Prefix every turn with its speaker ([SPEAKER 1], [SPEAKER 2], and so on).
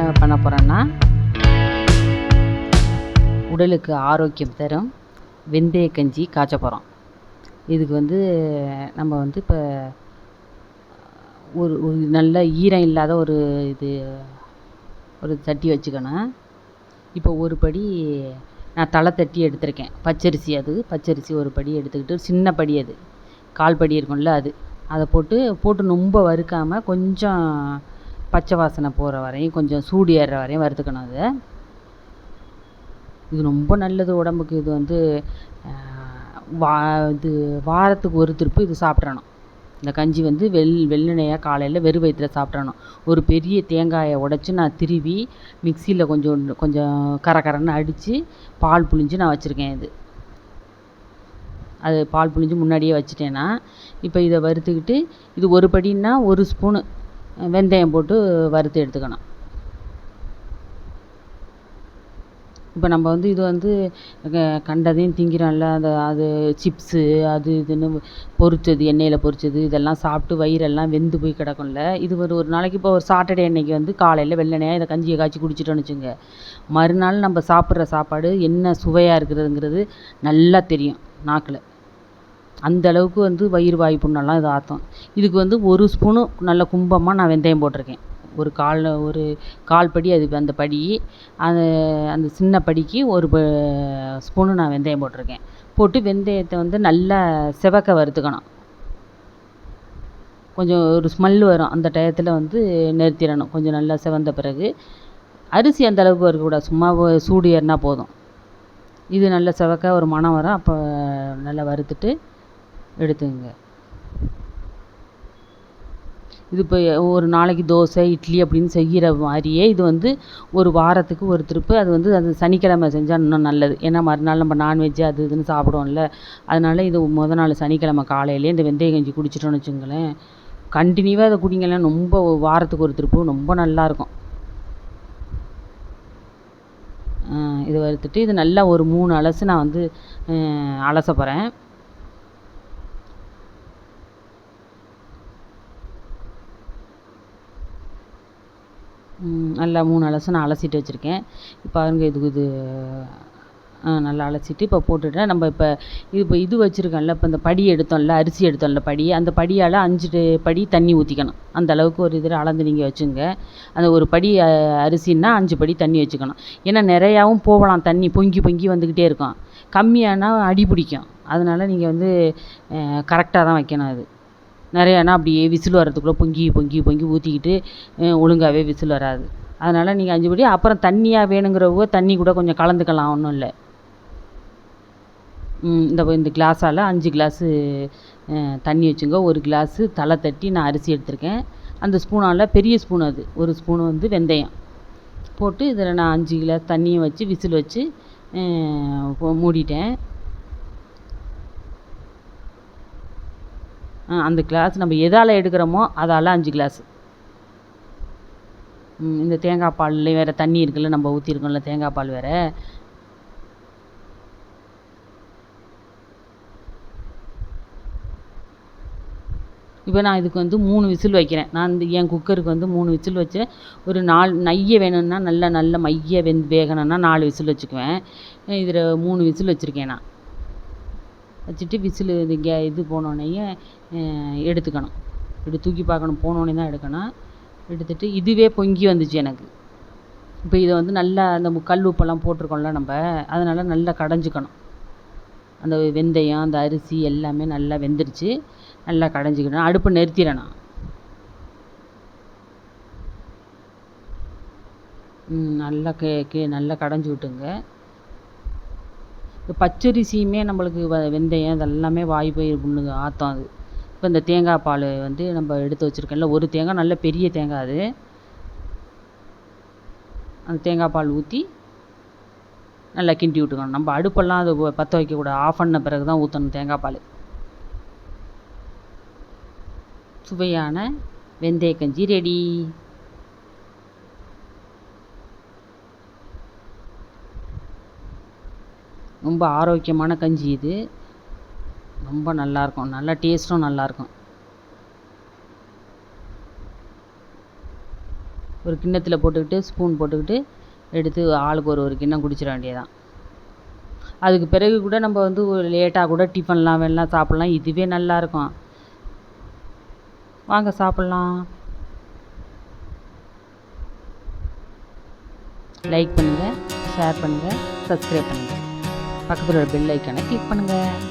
[SPEAKER 1] என்ன பண்ண போகிறேன்னா உடலுக்கு ஆரோக்கியம் தரும் வெந்தய கஞ்சி காய்ச்ச போகிறோம் இதுக்கு வந்து நம்ம வந்து இப்போ ஒரு ஒரு நல்ல ஈரம் இல்லாத ஒரு இது ஒரு சட்டி வச்சுக்கணும். இப்போ ஒரு படி நான் தலை தட்டி எடுத்திருக்கேன். பச்சரிசி அது பச்சரிசி ஒரு படி எடுத்துக்கிட்டு சின்ன படி அது. கால் படி இருக்கும்ல அது. அதை போட்டு போட்டு ரொம்ப வறுக்காமல் கொஞ்சம் பச்சை வாசனை போகிற வரையும் கொஞ்சம் சூடு ஏறுற வரையும் வறுத்துக்கணும் அதை. இது ரொம்ப நல்லது உடம்புக்கு. இது வந்து வா இது வாரத்துக்கு ஒரு திருப்பு இது சாப்பிட்றணும். இந்த கஞ்சி வந்து வெள் வெள்ளெண்ணெயாக காலையில் வெறும் வயிற்றுல சாப்பிட்றணும். ஒரு பெரிய தேங்காயை உடச்சி நான் திருவி மிக்சியில் கொஞ்சம் கொஞ்சம் கர கரன்னு அடித்து பால் புழிஞ்சு நான் வச்சுருக்கேன் இது. அது பால் புழிஞ்சு முன்னாடியே வச்சுட்டேன்னா இப்போ இதை வறுத்துக்கிட்டு இது ஒரு படின்னா ஒரு ஸ்பூனு வெந்தயம் போட்டு வறுத்து எடுத்துக்கணும். இப்போ நம்ம வந்து இது வந்து கண்டதையும் திங்கிறோம்ல அந்த அது சிப்ஸு அது இதுன்னு பொரிச்சது எண்ணெயில் பொரிச்சது இதெல்லாம் சாப்பிட்டு வயிறெல்லாம் வெந்து போய் கிடக்கும்ல. இது ஒரு ஒரு நாளைக்கு இப்போ ஒரு சாட்டர்டே அன்னைக்கு வந்து காலையில் வெள்ளனையாக இதை கஞ்சியை காய்ச்சி குடிச்சிட்டோன்னு வச்சுங்க. மறுநாள் நம்ம சாப்பிட்ற சாப்பாடு என்ன சுவையாக இருக்கிறதுங்கிறது நல்லா தெரியும் நாக்கில். அந்த அளவுக்கு வந்து வயிறு வாய் புண்ணெல்லாம் இது ஆற்றும் இதுக்கு வந்து ஒரு ஸ்பூனு நல்ல கும்பமாக நான் வெந்தயம் போட்டிருக்கேன். ஒரு கால் ஒரு கால் படி அது அந்த படி அது அந்த சின்ன படிக்கு ஒரு ஸ்பூனு நான் வெந்தயம் போட்டிருக்கேன். போட்டு வெந்தயத்தை வந்து நல்லா செவக்க வறுத்துக்கணும். கொஞ்சம் ஒரு ஸ்மெல் வரும். அந்த டயத்தில் வந்து நிறுத்திடணும். கொஞ்சம் நல்லா செவந்த பிறகு. அரிசி அந்த அளவுக்கு வரக்கூடாது சும்மா சூடு ஏறினா போதும். இது நல்லா செவக்க ஒரு மணம் வரும். அப்போ நல்லா வறுத்துட்டு எடுத்துக்கங்க. இது இப்போ ஒரு நாளைக்கு தோசை இட்லி அப்படின்னு செய்கிற மாதிரியே இது வந்து ஒரு வாரத்துக்கு ஒரு திருப்பு. அது வந்து அது சனிக்கிழமை செஞ்சால் இன்னும் நல்லது. ஏன்னா மறுநாள் நம்ம நான்வெஜ்ஜு அது இதுன்னு சாப்பிடுவோம்ல. அதனால் இது மொதல் நாள் சனிக்கிழமை காலையிலே இந்த வெந்தய கஞ்சி குடிச்சிட்டோன்னு வச்சுங்களேன் கண்டினியூவாக அதை குடிங்களேன். ரொம்ப வாரத்துக்கு ஒரு திருப்பு. ரொம்ப நல்லாயிருக்கும் இதை வறுத்துட்டு இது நல்லா ஒரு மூணு அலசு நான் வந்து அலச போகிறேன் நல்லா மூணு அலசு நான் அலசிட்டு வச்சுருக்கேன். இப்போ பாருங்க இதுக்கு இது நல்லா அலசிட்டு இப்போ போட்டுட்டேன். நம்ம இப்போ இது இப்போ இது வச்சுருக்கோம்ல இப்போ இந்த படி எடுத்தோம்ல அரிசி எடுத்தோம்ல படி அந்த படியால் அஞ்சு படி தண்ணி ஊற்றிக்கணும் அந்த அளவுக்கு ஒரு இதில் அளந்து நீங்கள் வச்சுங்க. அந்த ஒரு படி அரிசின்னா அஞ்சு படி தண்ணி வச்சுக்கணும். ஏன்னா நிறையாவும் போகலாம் தண்ணி பொங்கி பொங்கி வந்துக்கிட்டே இருக்கும். கம்மியானால் அடி பிடிக்கும். அதனால் நீங்கள் வந்து கரெக்டாக தான் வைக்கணும் அது. நிறையானா அப்படியே விசில் வர்றதுக்குள்ளே பொங்கி பொங்கி பொங்கி ஊற்றிக்கிட்டு ஒழுங்காகவே விசில் வராது. அதனால் நீங்கள் அஞ்சு படி அப்புறம் தண்ணியாக வேணுங்கிறவங்க தண்ணி கூட கொஞ்சம் கலந்துக்கலாம் ஒன்றும் இல்லை. இந்த இந்த கிளாஸால் அஞ்சு கிளாஸு தண்ணி வச்சுங்க. ஒரு கிளாஸு தலை தட்டி நான் அரிசி எடுத்திருக்கேன். அந்த ஸ்பூனால் பெரிய ஸ்பூன் அது. ஒரு ஸ்பூன் வந்து வெந்தயம். போட்டு இதில் நான் அஞ்சு கிளாஸ் தண்ணியை வச்சு விசில் வச்சு மூடிட்டேன். அந்த கிளாஸ் நம்ம எதால் எடுக்கிறோமோ அதால் அஞ்சு கிளாஸு இந்த தேங்காய் பால்ல வேறு தண்ணி இருக்குல்ல நம்ம ஊற்றிருக்கோம்ல தேங்காய் பால் வேறு. இப்போ நான் இதுக்கு வந்து மூணு விசில் வைக்கிறேன். நான் இந்த என் குக்கருக்கு வந்து மூணு விசில் வச்சு ஒரு நாலு நைய வேணும்னா நல்லா நல்ல மைய வெந்து வேகணும்னா நாலு விசில் வச்சுக்குவேன். இதில் மூணு விசில் வச்சுருக்கேன் நான். வச்சுட்டு விசிலு இது கே இது போனோடனேயே எடுத்துக்கணும். இப்படி தூக்கி பார்க்கணும் போனோடனே தான் எடுக்கணும். எடுத்துட்டு இதுவே பொங்கி வந்துச்சு எனக்கு. இப்போ இதை வந்து நல்லா அந்த கல் உப்பெல்லாம் போட்டிருக்கோம்ல நம்ம அதனால் நல்லா கடைஞ்சிக்கணும். அந்த வெந்தயம் அந்த அரிசி எல்லாமே நல்லா வெந்துருச்சு. நல்லா கடைஞ்சிக்கணும். அடுப்பை நிறுத்திடணும். நல்லா கே கே நல்லா கடைஞ்சி விட்டுங்க. இப்போ பச்சரிசியுமே நம்மளுக்கு வ வெந்தயம் இதெல்லாமே வாய் போய் புண்ணுங்க ஆற்றும் அது. இப்போ இந்த தேங்காய் பால் வந்து நம்ம எடுத்து வச்சுருக்கோம்ல ஒரு தேங்காய் நல்ல பெரிய தேங்காய் அது. அந்த தேங்காய் பால் ஊற்றி நல்லா கிண்டி விட்டுக்கணும். நம்ம அடுப்பெல்லாம் அது பற்ற வைக்கக்கூடாது ஆஃப் பண்ண பிறகு தான் ஊற்றணும் தேங்காய் பால். சுவையான வெந்தய கஞ்சி ரெடி ரொம்ப ஆரோக்கியமான கஞ்சி இது. ரொம்ப நல்லாயிருக்கும் நல்லா டேஸ்ட்டும் நல்லாயிருக்கும் ஒரு கிண்ணத்தில் போட்டுக்கிட்டு ஸ்பூன் போட்டுக்கிட்டு எடுத்து ஆளுக்கு ஒரு ஒரு கிண்ணம் குடிச்சிட வேண்டியதான் அதுக்கு பிறகு கூட நம்ம வந்து லேட்டாக கூட டிஃபன்லாம் வேணா சாப்பிட்லாம். இதுவே நல்லாயிருக்கும் வாங்க சாப்பிட்லாம். லைக் பண்ணுங்கள் ஷேர் பண்ணுங்கள் சப்ஸ்கிரைப் பண்ணுங்கள் பக்கத்தில் ஒரு பெல் ஐக்கானை கிளிக் பண்ணுங்கள்